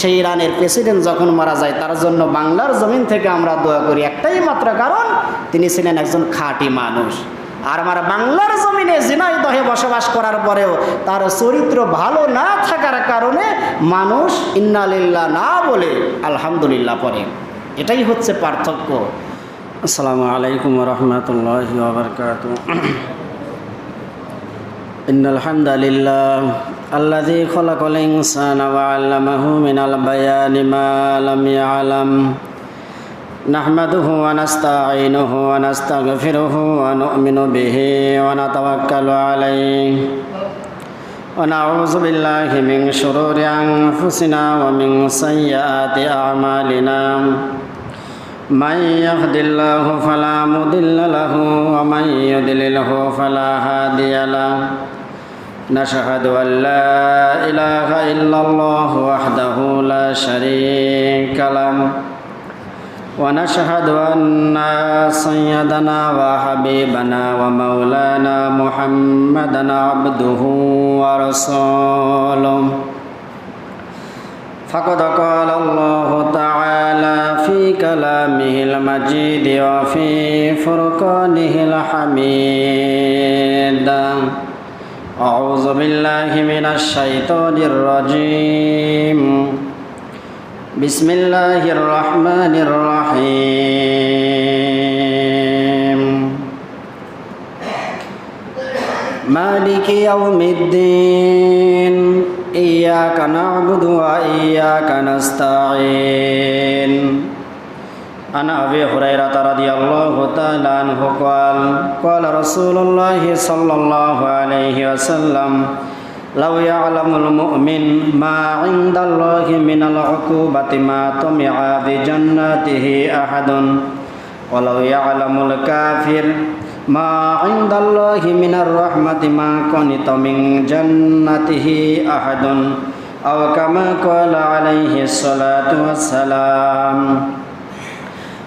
সেই ইরানের প্রেসিডেন্ট যখন মারা যায়, তার জন্য বাংলার জমিন থেকে আমরা দোয়া করি একটাই মাত্র কারণ, তিনি ছিলেন একজন খাঁটি মানুষ। আর আমার বাংলার জমিনে জিনাইদহে বসবাস করার পরেও তার চরিত্র ভালো না থাকার কারণে মানুষ ইন্নালিল্লা না বলে আলহামদুলিল্লাহ পরে এটাই হচ্ছে পার্থক্য। আসসালামু আলাইকুম রহমতুল্লাহ বারকাত ইন্নাল الذي خلق الإنسان وعلمه من البيان ما لم يعلم. نحمده ونستعينه ونستغفره ونؤمن به ونتوكل عليه. ونعوذ بالله من شرور أنفسنا ومن سيئات أعمالنا. من يهد الله فلا مضل له ومن يضلله فلا هادي له. نشهد أن لا إله إلا الله وحده لا شريك له ونشهد أن سيدنا وحبيبنا ومولانا محمدا عبده ورسوله. فقد قال الله تعالى في كلامه المجيد وفي فرقانه الحميد. أعوذ بالله من الشيطان الرجيم بسم الله الرحمن الرحيم مالك يوم الدين إياك نعبد وإياك نستعين عن أبي هريرة رضي الله تعالى عنه قال قال رسول الله صلى الله عليه وسلم لو يعلم المؤمن ما عند الله من العقوبة ما طمع بجناته أحد ولو يعلم الكافر ما عند الله من الرحمة ما قنط من جنته أحد أو كما قال عليه الصلاة والسلام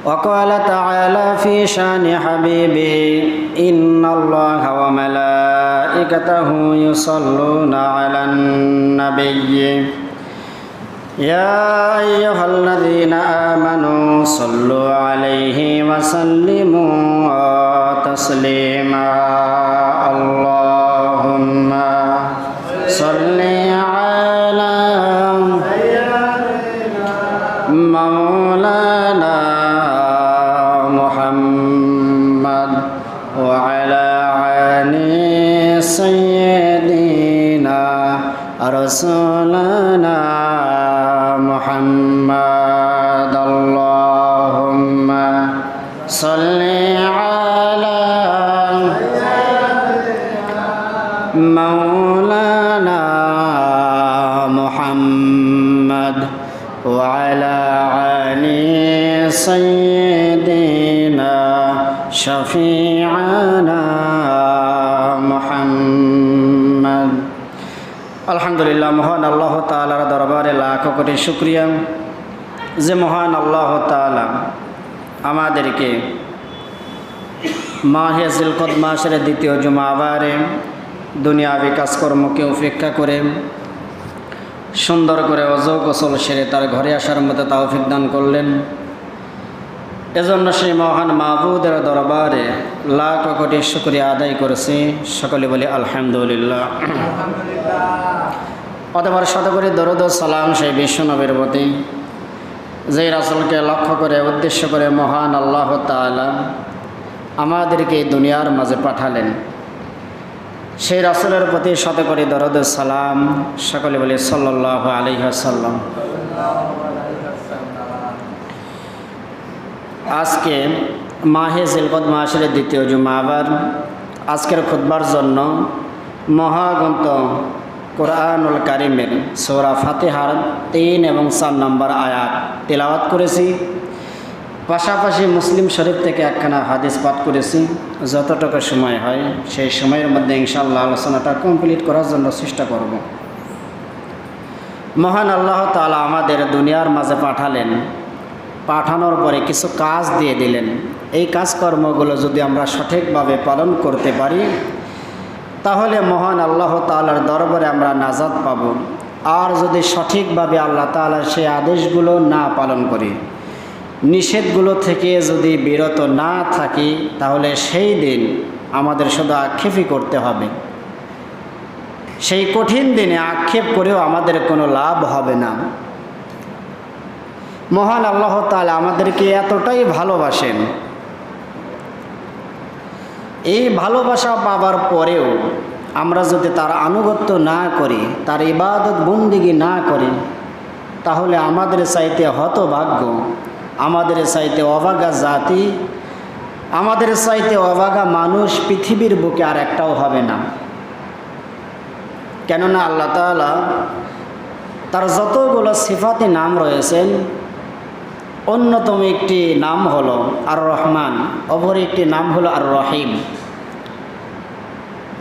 وقال تعالى في شان حبيبي إن الله وملائكته يصلون على النبي. يا أيها الذين آمنوا صلوا عليه وسلموا تسليما. اللهم صل رسولنا محمد. اللهم صل على مولانا محمد وعلى آل سيدنا شفيعنا তালার দরবারে লাখ কোটি শুক্রিয়া যে মহান আল্লাহ তালা আমাদেরকে মাহে জিলকত মাসের দ্বিতীয় জুমাবারে দুনিয়াবি কাজকর্মকে উপেক্ষা করে সুন্দর করে অজো গোসল সেরে তার ঘরে আসার মতো তাওফিক দান করলেন। এজন্য সেই মহান মাহবুদের দরবারে লাখ কোটি শুক্রিয়া আদায় করেছি। সকলে বলি আলহামদুলিল্লাহ। অতবার শত করে দরদ সালাম সেই বিশ্বনবীর প্রতি যে রাসুলকে লক্ষ্য করে, উদ্দেশ্য করে মহান আল্লাহ তালা আমাদেরকে দুনিয়ার মাঝে পাঠালেন। সেই রাসুলের প্রতি শত করে দরদ সালাম সকলে বলি সাল্লাহ আলহাসাল্লাম আজকে মাহে জিলকদ মাসের দ্বিতীয় জুমা আবার আজকের খুদবার জন্য মহাগ্রন্থ কোরআনুল কারিমের সৌরা ফাতেহার তিন এবং চার নম্বর আয়াত তেলাওয়াত করেছি। পাশাপাশি মুসলিম শরীফ থেকে একখানা হাদিস পাঠ করেছি। যতটুকু সময় হয়, সেই সময়ের মধ্যে ইনশাল্লাহ আলোচনাটা কমপ্লিট করার জন্য চেষ্টা করব। মহান আল্লাহ তালা আমাদের দুনিয়ার মাঝে পাঠালেন। পাঠানোর পরে কিছু কাজ দিয়ে দিলেন। এই কাজকর্মগুলো যদি আমরা সঠিকভাবে পালন করতে পারি তাহলে মহান আল্লাহ তালার দরবারে আমরা নাজাদ পাব। আর যদি সঠিকভাবে আল্লাহ তালার সেই আদেশগুলো না পালন করি, নিষেধগুলো থেকে যদি বিরত না থাকি, তাহলে সেই দিন আমাদের শুধু আক্ষেপই করতে হবে। সেই কঠিন দিনে আক্ষেপ করেও আমাদের কোনো লাভ হবে না। মহান আল্লাহ তালা আমাদেরকে এতটাই ভালোবাসেন এই ভালোবাসা পাবার পরেও আমরা যদি তার আনুগত্য না করি, তার ইবাদত বন্দিগি না করি, তাহলে আমাদের চাইতে হতভাগ্য, আমাদের চাইতে অবাগা জাতি, আমাদের চাইতে অবাগা মানুষ পৃথিবীর বুকে আর একটাও হবে না। কেননা আল্লাহ তালা তার যতগুলো সিফাতি নাম রয়েছেন অন্যতম একটি নাম হলো আর রহমান অপর একটি নাম হলো আর রহিম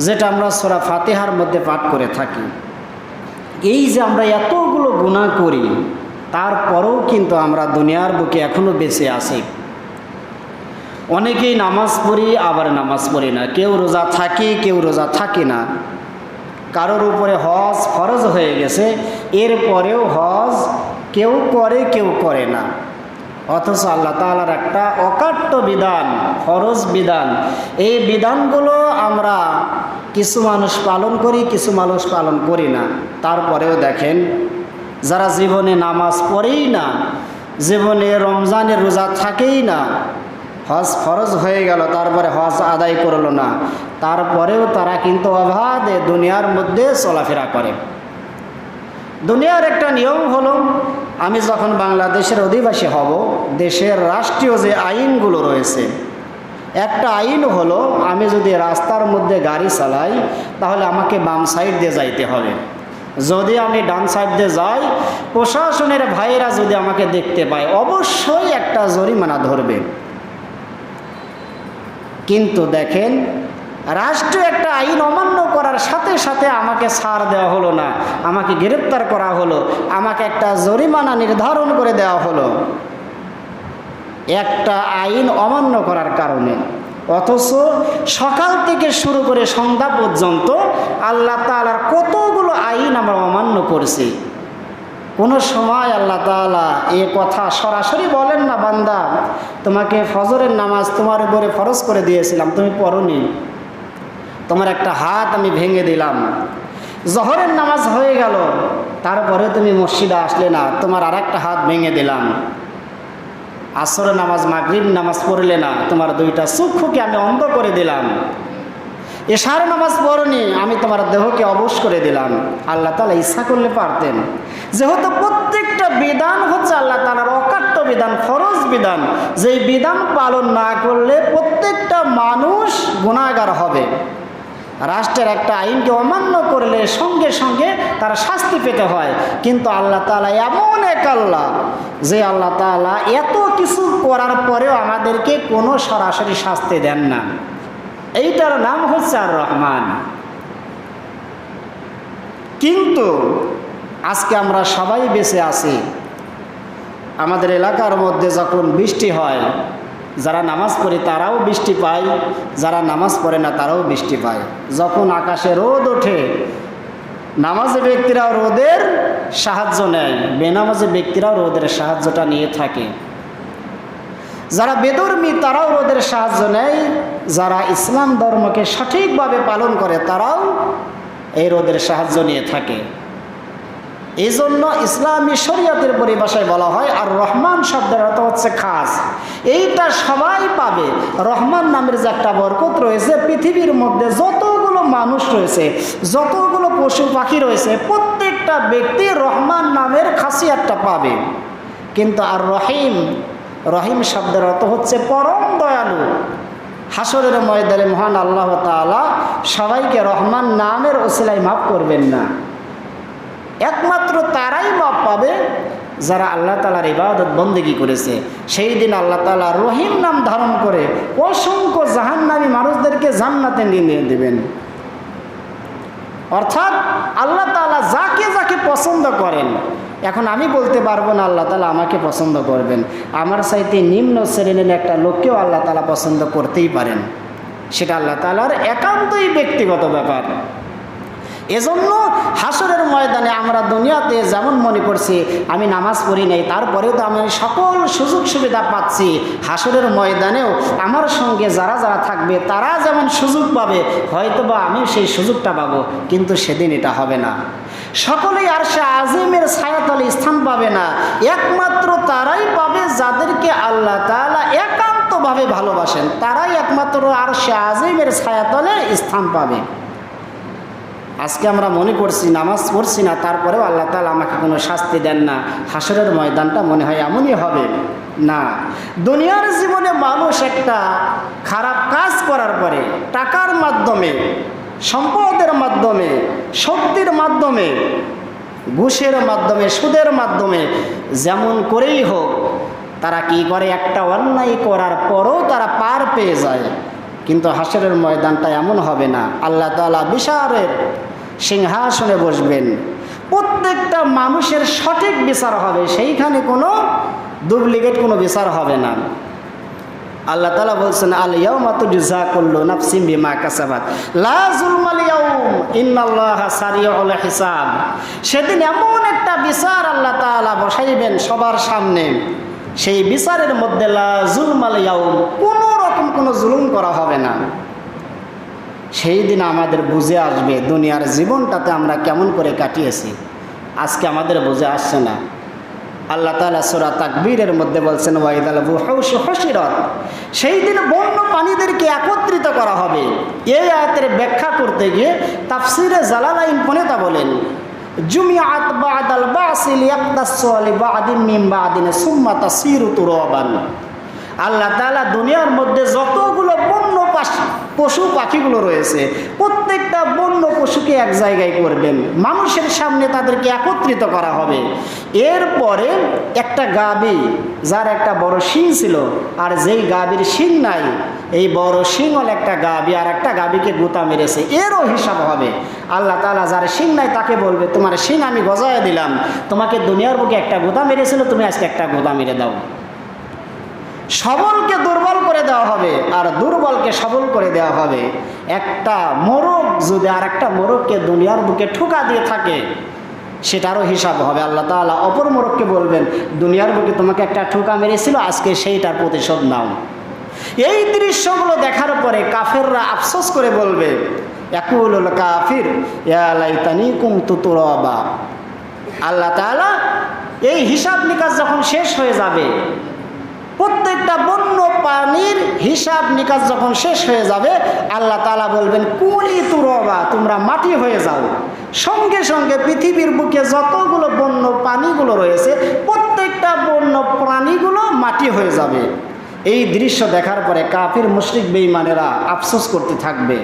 যেটা আমরা সোরা ফাতেহার মধ্যে পাঠ করে থাকি। এই যে আমরা এতগুলো গুণা করি, তারপরেও কিন্তু আমরা দুনিয়ার বুকে এখনও বেঁচে আছি। অনেকেই নামাজ পড়ি, আবার নামাজ পড়ি না। কেউ রোজা থাকি, কেউ রোজা থাকে না। কারোর উপরে হজ ফরজ হয়ে গেছে, এরপরেও হজ কেউ করে কেউ করে না। অথচ আল্লাহ তালার একটা অকাট্য বিধান, ফরজ বিধান। এই বিধানগুলো আমরা কিছু মানুষ পালন করি, কিছু মানুষ পালন করি না। তারপরেও দেখেন, যারা জীবনে নামাজ পড়েই না, জীবনে রমজানের রোজা থাকেই না, হজ ফরজ হয়ে গেল, তারপরে হজ আদায় করল না, তারপরেও তারা কিন্তু অবাধে দুনিয়ার মধ্যে চলাফেরা করে। দুনিয়ার একটা নিয়ম হলো আমি যখন বাংলাদেশের অধিবাসী হব, দেশের রাষ্ট্রীয় যে আইনগুলো রয়েছে, একটা আইন হলো আমি যদি রাস্তার মধ্যে গাড়ি চালাই, তাহলে আমাকে বাম সাইড দিয়ে যাইতে হবে। যদি আমি ডান সাইড দিয়ে যাই, প্রশাসনের ভাইয়েরা যদি আমাকে দেখতে পায়, অবশ্যই একটা জরিমানা ধরবে। কিন্তু দেখেন রাষ্ট্রীয় একটা আইন অমান্য করার সাথে সাথে আমাকে ছাড় দেওয়া হলো না। আমাকে গ্রেপ্তার করা হলো। আমাকে একটা জরিমানা নির্ধারণ করে দেওয়া হলো। একটা আইন অমান্য করার কারণে। অথচ সকাল থেকে শুরু করে সন্ধ্যা পর্যন্ত আল্লাহ তালার কতগুলো আইন আমরা অমান্য করছি। কোনো সময় আল্লাহ তালা এ কথা সরাসরি বলেন না, বান্দা, তোমাকে ফজরের নামাজ তোমার উপরে ফরজ করে দিয়েছিলাম, তুমি পড়নি। তোমার একটা হাত আমি ভেঙে দিলাম। জহরের নামাজ হয়ে গেল। তারপরে তুমি মসজিদে আসলে না, তোমার আর একটা হাত ভেঙে দিলাম। আসরের নামাজ মাগরিব নামাজ পড়লে না, তোমার দুইটা চক্ষুকে আমি অন্ধ করে দিলাম। এশার নামাজ পড়নি, আমি তোমার দেহকে অবশ করে দিলাম। আল্লাহ তালা ইচ্ছা করলে পারতেন। যেহেতু প্রত্যেকটা বিধান হচ্ছে আল্লাহ তালার অকাট্য বিধান, ফরজ বিধান। যেই বিধান পালন না করলে প্রত্যেকটা মানুষ গুণাগার হবে। রাষ্ট্রের একটা আইনকে অমান্য করলে সঙ্গে সঙ্গে তারা শাস্তি পেতে হয়। কিন্তু আল্লাহ তালা এমন এক আল্লাহ যে আল্লাহ তালা এত কিছু করার পরেও আমাদেরকে কোনো সরাসরি শাস্তি দেন না। এইটার নাম হচ্ছে আর রহমান কিন্তু আজকে আমরা সবাই বেঁচে আছি। আমাদের এলাকার মধ্যে যখন বৃষ্টি হয় যারা নামাজ পড়ে তারাও বৃষ্টি পায়, যারা নামাজ পড়ে না তারাও বৃষ্টি পায়। যখন আকাশে রোদ ওঠে, নামাজে ব্যক্তিরাও রোদের সাহায্য নেয়, বেনামাজে ব্যক্তিরাও রোদের সাহায্যটা নিয়ে থাকে। যারা বেদর্মী, তারাও রোদের সাহায্য নেয়। যারা ইসলাম ধর্মকে সঠিকভাবে পালন করে, তারাও এই রোদের সাহায্য নিয়ে থাকে। এই জন্য ইসলামী শরীয়তের পরিভাষায় বলা হয় আর রহমান শব্দের অর্থ হচ্ছে খাস। এইটা সবাই পাবে। রহমান নামের যে একটা বরকত রয়েছে, পৃথিবীর মধ্যে যতগুলো মানুষ রয়েছে, যতগুলো পশু পাখি রয়েছে, প্রত্যেকটা ব্যক্তি রহমান নামের খাসিয়াতটা পাবে। কিন্তু আর রহিম রহিম শব্দের অর্থ হচ্ছে পরম দয়ালু। হাসরের ময়দানে মহান আল্লাহ তালা সবাইকে রহমান নামের ওসিলাই মাফ করবেন না। একমাত্র তারাই মাপ পাবে যারা আল্লাহ তালার ইবাদত বন্দেগি করেছে। সেই দিন আল্লাহ তালা রহিম নাম ধারণ করে অসংখ্য জাহান্নামী মানুষদেরকে জান্নাতে নিয়ে দেবেন। অর্থাৎ আল্লাহ তালা যাকে যাকে পছন্দ করেন, এখন আমি বলতে পারব না আল্লাহ তালা আমাকে পছন্দ করবেন। আমার সাইতে নিম্ন শ্রেণির একটা লোককেও আল্লাহ তালা পছন্দ করতেই পারেন। সেটা আল্লাহ তালার একান্তই ব্যক্তিগত ব্যাপার। এজন্য হাসরের ময়দানে আমরা দুনিয়াতে যেমন মনে করছি, আমি নামাজ পড়ি নাই, তারপরেও তো আমি সকল সুযোগ সুবিধা পাচ্ছি। হাসরের ময়দানেও আমার সঙ্গে যারা যারা থাকবে, তারা যেমন সুযোগ পাবে হয়তো বা আমি সেই সুযোগটা পাবো, কিন্তু সেদিন এটা হবে না। সকলেই আর সে আজিমের ছায়াতলে স্থান পাবে না। একমাত্র তারাই পাবে যাদেরকে আল্লাহ তাআলা একান্তভাবে ভালোবাসেন। তারাই একমাত্র আর সে আজিমের ছায়াতলে স্থান পাবে। আজকে আমরা মনে করছি, নামাজ পড়ছি না, তারপরেও আল্লাহ তালা আমাকে কোনো শাস্তি দেন না। হাসরের ময়দানটা মনে হয় এমনই হবে। না। দুনিয়ার জীবনে মানুষ একটা খারাপ কাজ করার পরে, টাকার মাধ্যমে, সম্পদের মাধ্যমে, শক্তির মাধ্যমে, ঘুষের মাধ্যমে, সুদের মাধ্যমে, যেমন করেই হোক, তারা কি করে? একটা অন্যায় করার পরও তারা পার পেয়ে যায়। কিন্তু হাসরের ময়দানটা এমন হবে না। আল্লাহ তালা বিশারের সিংহাসনে বসবেন। প্রত্যেকটা মানুষের সঠিক বিচার হবে, সেইখানে কোনো ডুপ্লিকেট কোনো বিচার হবে না। আল্লাহ তালা বলছেন, আল ইয়াউমাতু জুজা করল হিসাব। সেদিন এমন একটা বিচার আল্লাহ তাআলা বসাইবেন সবার সামনে। সেই বিচারের মধ্যে লা জুলমাল ইয়াউম, কোনো কোনো জুলুম করা হবে না। সেই দিন আমাদের বুঝে আসবে দুনিয়ার জীবনটাতে আমরা কেমন করে কাটিয়েছি। আজকে আমাদের বুঝে আসছে না। আল্লাহ তালা সুরা তাকবীরের মধ্যে বলছেন ওয়াইদাল বুহৌস হসিরত সেই দিন বন্য প্রাণীদেরকে একত্রিত করা হবে। এই আয়াতের ব্যাখ্যা করতে গিয়ে তাফসিরে জালালাইন পনেতা বলেন জুমিয়াত বাদাল বাসিল ইয়াকদাসলি বাদিন মিম বাদিন সুম্মা তাসিরু তুরাবান। আল্লাহ তালা দুনিয়ার মধ্যে যতগুলো বন্য পাশ- পাখিগুলো রয়েছে, প্রত্যেকটা বন্য পশুকে এক জায়গায় করবেন। মানুষের সামনে তাদেরকে একত্রিত করা হবে। এরপরে একটা গাবি, যার একটা বড় শিং ছিল, আর যেই গাবির শিং নাই, এই বড় শিংল একটা গাবি, আর একটা গাবিকে গুতা মেরেছে। এরও হিসাব হবে। আল্লাহ তালা যার শিং নাই তাকে বলবে, তোমার শিং আমি গজায় দিলাম। তোমাকে দুনিয়ার বুকে একটা গোদা মেরেছিল, তুমি আজকে একটা গোদা মেরে দাও। সবলকে দুর্বল করে দেওয়া হবে আর দুর্বলকে সবল করে দেওয়া হবে। একটা মোরগ যদি আর একটা মোরগকে দুনিয়ার বুকে ঠুকা দিয়ে থাকে, সেটারও হিসাব হবে। আল্লাহ তাআলা অপর মোরগকে বলবেন, দুনিয়ার বুকে তোমাকে একটা ঠুকা মেরেছিল, আজকে সেইটার প্রতিশোধ নাও। এই দৃশ্যগুলো দেখার পরে কাফেররা আফসোস করে বলবে একুল কাফির ইয়ালাইতানি আল্লাহ তাআলা এই হিসাব নিকাশ যখন শেষ হয়ে যাবে প্রত্যেকটা বন্য প্রাণীর হিসাব নিকাশ যখন শেষ হয়ে যাবে, আল্লাহ তালা বলবেন, কুলি তুরবা, তোমরা মাটি হয়ে যাও। সঙ্গে সঙ্গে পৃথিবীর বুকে যতগুলো বন্য প্রাণীগুলো রয়েছে, প্রত্যেকটা বন্য প্রাণীগুলো মাটি হয়ে যাবে। এই দৃশ্য দেখার পরে কাফির, মুশরিক, বেঈমানেরা আফসোস করতে থাকবে।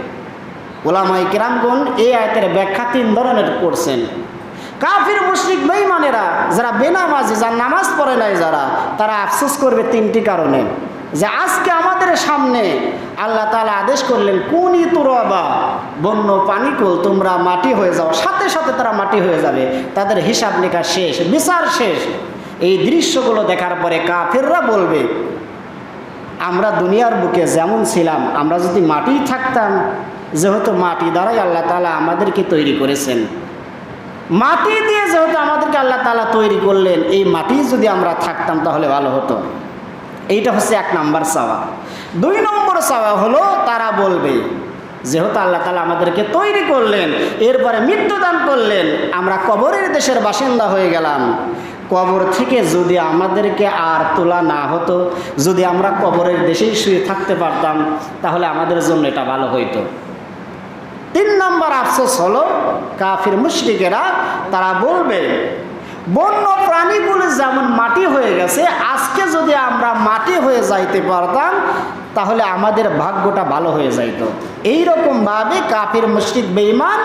ওলামাই কিরামগণ এই আয়তের ব্যাখ্যা তিন ধরনের করছেন। কাফির, মুশরিক, বেঈমানেরা যারা বেনামাজি, যারা নামাজ পড়ে নাই যারা, তারা আফসোস করবে তিনটি কারণে। যে আজকে আমাদের সামনে আল্লাহ তালা আদেশ করলেন, কোন তুরবা, বন্য পানিকুল, তোমরা মাটি হয়ে যাও। সাথে সাথে তারা মাটি হয়ে যাবে। তাদের হিসাব নিকাশ শেষ, বিচার শেষ। এই দৃশ্যগুলো দেখার পরে কাফেররা বলবে, আমরা দুনিয়ার বুকে যেমন ছিলাম, আমরা যদি মাটি থাকতাম, যেহেতু মাটি দ্বারাই আল্লাহ তালা আমাদেরকে তৈরি করেছেন। মাটি দিয়ে যেহেতু আমাদেরকে আল্লাহ তালা তৈরি করলেন, এই মাটি যদি আমরা থাকতাম তাহলে ভালো হতো। এইটা হচ্ছে এক নাম্বার চাওয়া দুই নম্বর চাওয়া হলো, তারা বলবে, যেহেতু আল্লাহ তালা আমাদেরকে তৈরি করলেন, এরপরে মৃত্যুদান করলেন, আমরা কবরের দেশের বাসিন্দা হয়ে গেলাম। কবর থেকে যদি আমাদেরকে আর তোলা না হতো, যদি আমরা কবরের দেশেই শুয়ে থাকতে পারতাম, তাহলে আমাদের জন্য এটা ভালো হইতো। তিন নম্বর আফসোস হলো কাফির মুশরিকেরা, তারা বলবে, বন্য প্রাণীগুলো যেমন মাটি হয়ে গেছে, আজকে যদি আমরা মাটি হয়ে যাইতে পারতাম, তাহলে আমাদের ভাগ্যটা ভালো হয়ে যাইত। এইরকমভাবে কাফির মুশরিক বেঈমান,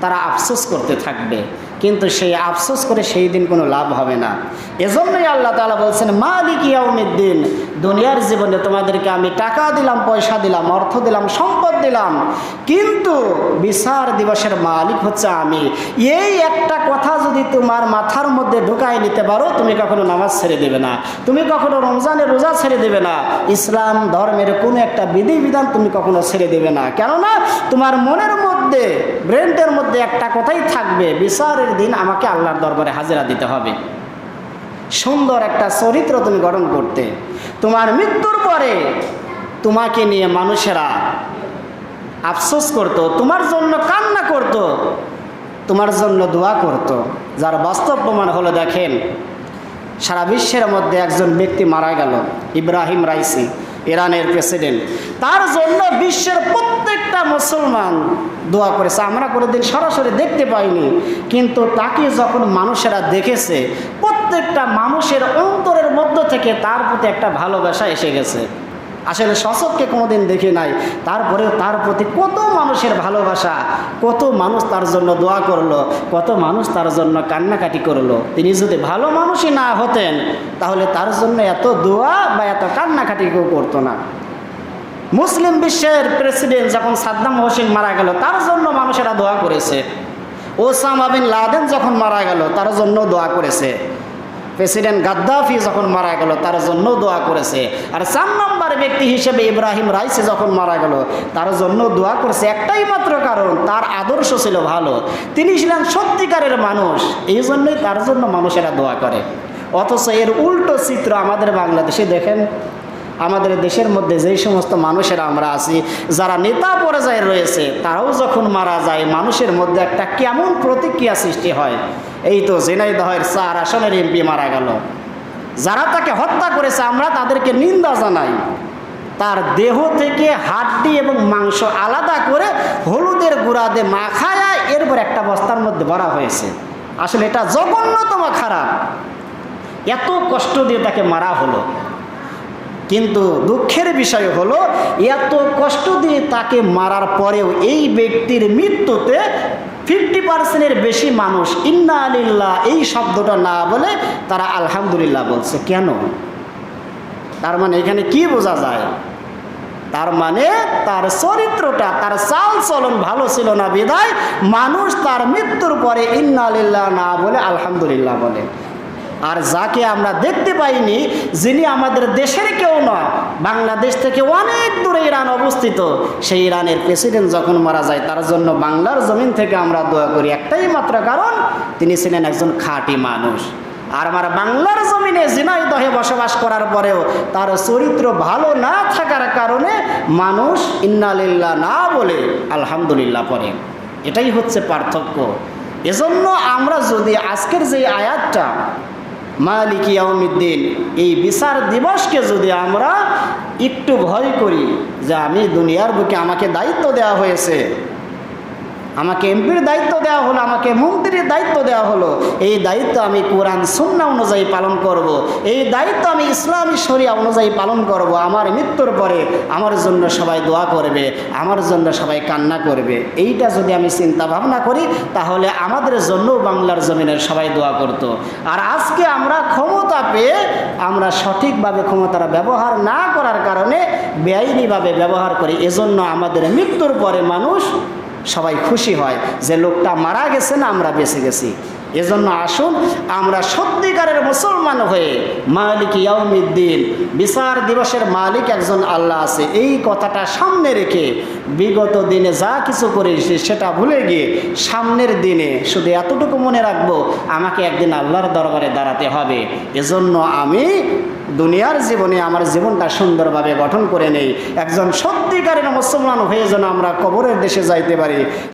তারা আফসোস করতে থাকবে। কিন্তু সেই আফসোস করে সেই দিন কোনো লাভ হবে না। এজন্যই আল্লাহ তাআলা বলছেন, মালিক ইয়াউমিদ্দিন দুনিয়ার জীবনে তোমাদেরকে আমি টাকা দিলাম, পয়সা দিলাম, অর্থ দিলাম, সম্পদ দিলাম। কিন্তু বিচার দিবসের মালিক হচ্ছে আমি। এই একটা কথা যদি তোমার মাথার মধ্যে ঢুকাই নিতে পারো, তুমি কখনো নামাজ ছেড়ে দেবে না। তুমি কখনো রমজানের রোজা ছেড়ে দেবে না। ইসলাম ধর্মের কোনো একটা বিধিবিধান তুমি কখনো ছেড়ে দেবে না। কেননা তোমার মনের মধ্যে ব্রেনটের মধ্যে একটা কথাই থাকবে, বিচারের দিন আমাকে আল্লাহর দরবারে হাজিরা দিতে হবে। সুন্দর একটা চরিত্র তুমি গঠন করতে। তোমার মৃত্যুর পরে তোমাকে নিয়ে মানুষেরা আফসোস করত, তোমার জন্য কান্না করত, তোমার জন্য দোয়া করত। যার বাস্তব প্রমাণ হলো দেখেন, সারা বিশ্বের মধ্যে একজন ব্যক্তি মারা গেল, ইব্রাহিম রাইসি, ইরানের প্রেসিডেন্ট। তার জন্য বিশ্বের প্রত্যেকটা মুসলমান দোয়া করেছে। আমরা কোনোদিন সরাসরি দেখতে পাইনি, কিন্তু তাকে যখন মানুষেরা দেখেছে প্রত্যেকটা মানুষের অন্তরের মধ্য থেকে তার প্রতি একটা ভালোবাসা এসে গেছে। আসলে শশককে কোনোদিন দেখি নাই, তারপরেও তার প্রতি কত মানুষের ভালোবাসা, কত মানুষ তার জন্য দোয়া করল, কত মানুষ তার জন্য কান্নাকাটি করল। তিনি যদি ভালো মানুষই না হতেন, তাহলে তার জন্য এত দোয়া বা এত কান্নাকাটি কেউ করতো না। মুসলিম বিশ্বের প্রেসিডেন্ট যখন সাদ্দাম হোসেন মারা গেল, তার জন্য মানুষেরা দোয়া করেছে। ওসামা বিন লাদেন যখন মারা গেল, তার জন্য দোয়া করেছে। প্রেসিডেন্ট গাদ্দাফি যখন মারা গেল, তার জন্য দোয়া করেছে। আর চার নম্বর ব্যক্তি হিসেবে ইব্রাহিম রাইসি যখন মারা গেল, তার জন্য দোয়া করেছে। একটাই মাত্র কারণ, তার আদর্শ ছিল ভালো। তিনি ছিলেন সত্যিকারের মানুষ, এই জন্যই তার জন্য মানুষেরা দোয়া করে। অথচ এর উল্টো চিত্র আমাদের বাংলাদেশে দেখেন। আমাদের দেশের মধ্যে যেই সমস্ত মানুষেরা আমরা আছি, যারা নেতা পর্যায়ে রয়েছে, তারাও যখন মারা যায়, মানুষের মধ্যে একটা কেমন প্রতিক্রিয়া সৃষ্টি হয়। এই তো জেনাইদহের চার আসনের এমপি মারা গেল। যারা তাকে হত্যা করেছে, আমরা তাদেরকে নিন্দা জানাই। তার দেহ থেকে হাড্ডি এবং মাংস আলাদা করে হলুদের গুঁড়া দিয়ে মাখায় এরপর একটা বস্তার মধ্যে ভরা হয়েছে। আসলে এটা জঘন্যতম খারাপ। এত কষ্ট দিয়ে তাকে মারা হলো। কিন্তু দুঃখের বিষয় হলো, এত কষ্ট দিয়ে তাকে মারার পরেও এই ব্যক্তির মৃত্যুতে ফিফটি পার্সেন্টের বেশি মানুষ ইন্না আলিল্লাহ এই শব্দটা না বলে তারা আলহামদুলিল্লাহ বলছে। কেন? তার মানে এখানে কি বোঝা যায়? তার মানে তার চরিত্রটা, তার চাল চলন ভালো ছিল না বিদায়, মানুষ তার মৃত্যুর পরে ইন্না আলিল্লাহ না বলে আলহামদুলিল্লাহ বলে। আর যাকে আমরা দেখতে পাইনি, যিনি আমাদের দেশের কেউ নয় বাংলাদেশ থেকে অনেক দূরে ইরান অবস্থিত, সেই ইরানের প্রেসিডেন্ট যখন মারা যায়, তার জন্য বাংলার জমিন থেকে আমরা দোয়া করি একটাই মাত্র কারণ, তিনি ছিলেন একজন খাঁটি মানুষ। আর আমার বাংলার জমিনে জিনাইদহে বসবাস করার পরেও, তার চরিত্র ভালো না থাকার কারণে মানুষ ইন্নালিল্লাহ না বলে আলহামদুলিল্লাহ পড়ে। এটাই হচ্ছে পার্থক্য। এজন্য আমরা যদি আজকের যে আয়াতটা মালিক ইয়াউমিদ্দিন, এই বিচার দিবসকে যদি আমরা একটু ভয় করি যে আমি দুনিয়ার বুকে আমাকে দায়িত্ব দেওয়া হয়েছে আমাকে এমপির দায়িত্ব দেওয়া হলো, আমাকে মন্ত্রীর দায়িত্ব দেওয়া হলো এই দায়িত্ব আমি কোরআন সুন্না অনুযায়ী পালন করব। এই দায়িত্ব আমি ইসলামী শরিয়া অনুযায়ী পালন করব। আমার মৃত্যুর পরে আমার জন্য সবাই দোয়া করবে, আমার জন্য সবাই কান্না করবে এইটা যদি আমি চিন্তা ভাবনা করি, তাহলে আমাদের জন্য বাংলার জমিনের সবাই দোয়া করত। আর আজকে আমরা ক্ষমতা পেয়ে আমরা সঠিকভাবে ক্ষমতার ব্যবহার না করার কারণে বেআইনিভাবে ব্যবহার করি এজন্য আমাদের মৃত্যুর পরে মানুষ সবাই খুশি হয় যে লোকটা মারা গেছে না আমরা বেঁচে গেছি। এজন্য আসুন, আমরা সত্যিকারের মুসলমান হয়ে মালিক ইয়াউমিদ্দিন, বিচার দিবসের মালিক একজন আল্লাহ আছে। এই কথাটা সামনে রেখে বিগত দিনে যা কিছু করেছি সেটা ভুলে গিয়ে সামনের দিনে শুধু এতটুকু মনে রাখব, আমাকে একদিন আল্লাহর দরবারে দাঁড়াতে হবে। এজন্য আমি দুনিয়ার জীবনে আমার জীবনটা সুন্দরভাবে গঠন করে নেই। একজন সত্যিকারের মুসলমান হয়ে যেন আমরা কবরের দেশে যাইতে পারি